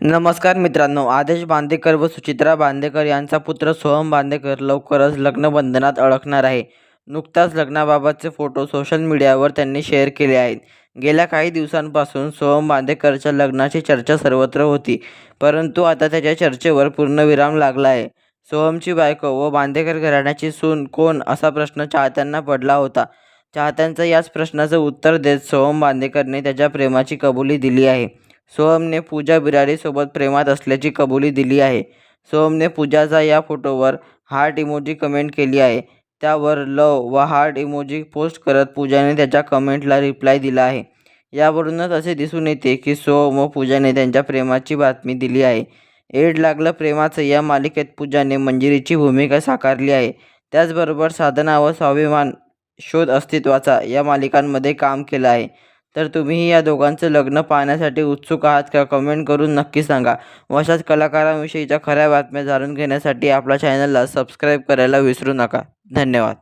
नमस्कार मित्रांनो आदेश बांदेकर व सुचित्रा बांदेकर यांचा पुत्र सोहम बांदेकर लवकरच लग्नबंधनात अडकणार आहे. नुकताच लग्नाबाबतचे फोटो सोशल मीडियावर त्यांनी शेअर केले आहेत. गेल्या काही दिवसांपासून सोहम बांदेकरच्या लग्नाची चर्चा सर्वत्र होती परंतु आता त्याच्या चर्चेवर पूर्णविराम लागला आहे. सोहमची बायको व बांदेकर घराण्याची सून कोण असा प्रश्न चाहत्यांना पडला होता. चाहत्यांचं याच प्रश्नाचं उत्तर देत सोहम बांदेकरने त्याच्या प्रेमाची कबुली दिली आहे. सोहमने पूजा बिरारीसोबत प्रेमात असल्याची कबुली दिली आहे. सोहमने पूजाचा या फोटोवर हार्ट इमोजी कमेंट केली आहे. त्यावर लव व हार्ट इमोजी पोस्ट करत पूजाने त्याच्या कमेंटला रिप्लाय दिला आहे. यावरूनच असे दिसून येते की सोहम व पूजाने त्यांच्या प्रेमाची बातमी दिली आहे. एड लागलं प्रेमाचं या मालिकेत पूजाने मंजिरीची भूमिका साकारली आहे. त्याचबरोबर साधना व स्वाभिमान शोध अस्तित्वाचा या मालिकांमध्ये काम केलं आहे. तर तुम्हीही या दोघांचं लग्न पाहण्यासाठी उत्सुक आहात का? कमेंट करून नक्की सांगा. व अशाच कलाकारांविषयीच्या खऱ्या बातम्या जाणून घेण्यासाठी आपल्या चॅनलला सबस्क्राईब करायला विसरू नका. धन्यवाद.